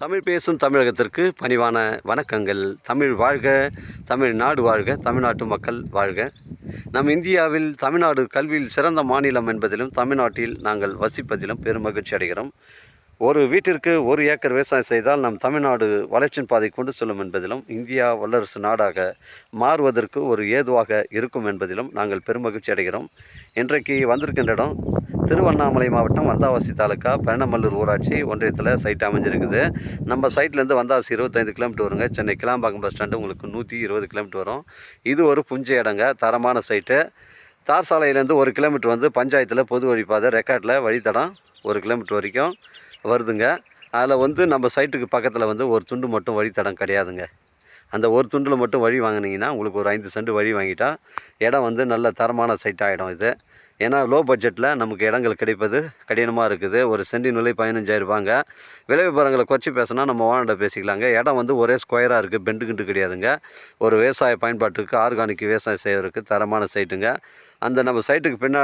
தமிழ் பேசும் தமிழகத்திற்கு பணிவான வணக்கங்கள். தமிழ் வாழ்க தமிழ் நாடு வாழ்க தமிழ்நாட்டு மக்கள் வாழ்க. நம் இந்தியாவில் தமிழ்நாடு கல்வியில் சிறந்த மாநிலம் என்பதிலும் தமிழ்நாட்டில் நாங்கள் வசிப்பதிலும் பெரும் மகிழ்ச்சி அடைகிறோம். ஒரு வீட்டிற்கு ஒரு ஏக்கர் விவசாயம் செய்தால் நம் தமிழ்நாடு வளர்ச்சியின் பாதை கொண்டு செல்லும் என்பதிலும் இந்தியா வல்லரசு நாடாக மாறுவதற்கு ஒரு ஏதுவாக இருக்கும் என்பதிலும் நாங்கள் பெருமகிழ்ச்சி அடைகிறோம். இன்றைக்கு வந்திருக்கின்ற இடம் திருவண்ணாமலை மாவட்டம் வந்தாவாசி தாலுக்கா பெரணமல்லூர் ஊராட்சி ஒன்றியத்தில் சைட் அமைஞ்சிருக்குது. நம்ம சைட்லேருந்து வந்தாவாசி இருபத்தைந்து கிலோமீட்டர் வருங்க. சென்னை கிளாம்பாக்கம் பஸ் ஸ்டாண்டு உங்களுக்கு நூற்றி இருபது கிலோமீட்டர் வரும். இது ஒரு புஞ்ச இடங்க தரமான சைட்டு. தார் சாலையிலேருந்து ஒரு கிலோமீட்டர் வந்து பஞ்சாயத்தில் பொது வழிப்பாதை ரெக்கார்டில் வழித்தடம் ஒரு கிலோமீட்டர் வரைக்கும். வருதுங்க. அதில் வந்து நம்ம சைட்டுக்கு பக்கத்தில் வந்து ஒரு துண்டு மட்டும் வழித்தடம் கிடையாதுங்க. அந்த ஒரு துண்டில் மட்டும் வழி வாங்கினீங்கன்னா உங்களுக்கு ஒரு ஐந்து சென்ட் வழி வாங்கிட்டால் இடம் வந்து நல்ல தரமான சைட் ஆகிடும் இது. ஏன்னா லோ பட்ஜெட்டில் நமக்கு இடங்கள் கிடைப்பது கடினமாக இருக்குது. ஒரு சென்டின் விலை பதினஞ்சாயிரம் ரூபாங்க. விலை விவரங்களை குறைச்சி பேசினா நம்ம ஓனர்கிட்ட பேசிக்கலாங்க. இடம் வந்து ஒரே ஸ்கொயராக இருக்குது பெண்டு கிண்டு கிடையாதுங்க. ஒரு விவசாய பயன்பாட்டுக்கு ஆர்கானிக் விவசாயம் செய்வதற்கு தரமான சைட்டுங்க அந்த நம்ம சைட்டுக்கு பின்னா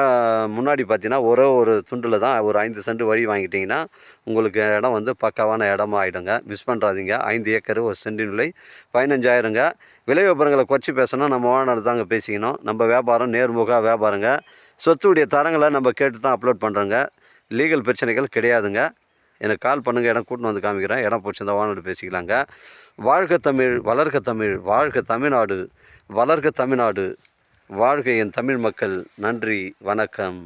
முன்னாடி பார்த்தீங்கன்னா ஒரே ஒரு துண்டில் தான் ஒரு ஐந்து சென்ட் வழி வாங்கிட்டிங்கன்னா உங்களுக்கு இடம் வந்து பக்காவான இடமா ஆகிடுங்க மிஸ் பண்ணுறாதீங்க ஐந்து ஏக்கர் ஒரு சென்டின் விலை பதினஞ்சாயிரங்க. விலை விவரங்களை குறைச்சி பேசணும் நம்ம ஓனர் தாங்க பேசிக்கணும். நம்ம வியாபாரம் நேர்முக வியாபாரங்க. சொத்துடைய தரங்களை நம்ம கேட்டு தான் அப்லோட் பண்ணுறோங்க லீகல் பிரச்சனைகள் கிடையாதுங்க. எனக்கு கால் பண்ணுங்கள் இடம் கூட்டின்னு வந்து காமிக்கிறேன். இடம் பிடிச்சிருந்தா ஓனர் பேசிக்கலாங்க. வாழ்க தமிழ் வளர்க தமிழ் வாழ்க தமிழ்நாடு வளர்க தமிழ்நாடு வாழ்க என் தமிழ் மக்கள். நன்றி வணக்கம்.